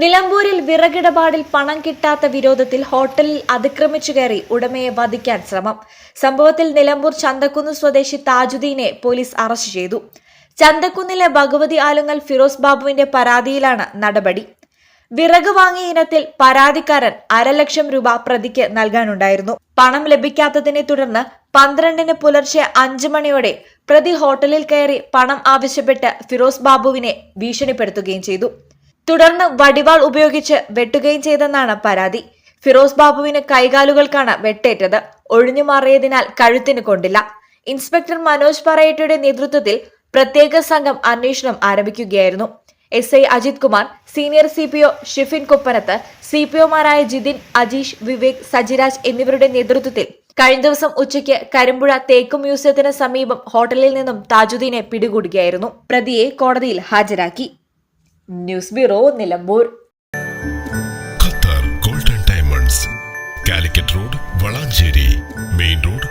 നിലമ്പൂരിൽ വിറകിടപാടിൽ പണം കിട്ടാത്ത വിരോധത്തിൽ ഹോട്ടലിൽ അതിക്രമിച്ചു കയറി ഉടമയെ വധിക്കാൻ ശ്രമം. സംഭവത്തിൽ നിലമ്പൂർ ചന്തക്കുന്ന് സ്വദേശി താജുദ്ദീനെ പോലീസ് അറസ്റ്റ് ചെയ്തു. ചന്തക്കുന്നിലെ ഭഗവതി ആലുങ്ങൽ ഫിറോസ് ബാബുവിന്റെ പരാതിയിലാണ് നടപടി. വിറക് വാങ്ങിയ ഇനത്തിൽ പരാതിക്കാരൻ അരലക്ഷം രൂപ പ്രതിക്ക് നൽകാനുണ്ടായിരുന്നു. പണം ലഭിക്കാത്തതിനെ തുടർന്ന് പന്ത്രണ്ടിന് പുലർച്ചെ അഞ്ചു മണിയോടെ പ്രതി ഹോട്ടലിൽ കയറി പണം ആവശ്യപ്പെട്ട് ഫിറോസ് ബാബുവിനെ ഭീഷണിപ്പെടുത്തുകയും ചെയ്തു. തുടർന്ന് വടിവാൾ ഉപയോഗിച്ച് വെട്ടുകയും ചെയ്തെന്നാണ് പരാതി. ഫിറോസ് ബാബുവിന് കൈകാലുകൾക്കാണ് വെട്ടേറ്റത്. ഒഴിഞ്ഞു മാറിയതിനാൽ കഴുത്തിന് കൊണ്ടില്ല. ഇൻസ്പെക്ടർ മനോജ് പറയേറ്റയുടെ നേതൃത്വത്തിൽ പ്രത്യേക സംഘം അന്വേഷണം ആരംഭിക്കുകയായിരുന്നു. S I Ajith Kumar senior C P O Shifin Kuppanath C P ഒമാരായ Jithin Ajeesh Vivek Sajiraj എന്നിവരുടെ നേതൃത്വത്തിൽ കഴിഞ്ഞ ദിവസം ഉച്ചയ്ക്ക് കരിമ്പുഴ തേക്ക് മ്യൂസിയത്തിന് സമീപം ഹോട്ടലിൽ നിന്നും താജുദ്ദീനെ പിടികൂടുകയായിരുന്നു. പ്രതിയെ കോടതിയിൽ ഹാജരാക്കി. News bureau Nilambur. Qatar Golden Diamonds Calicut road Valanchery main road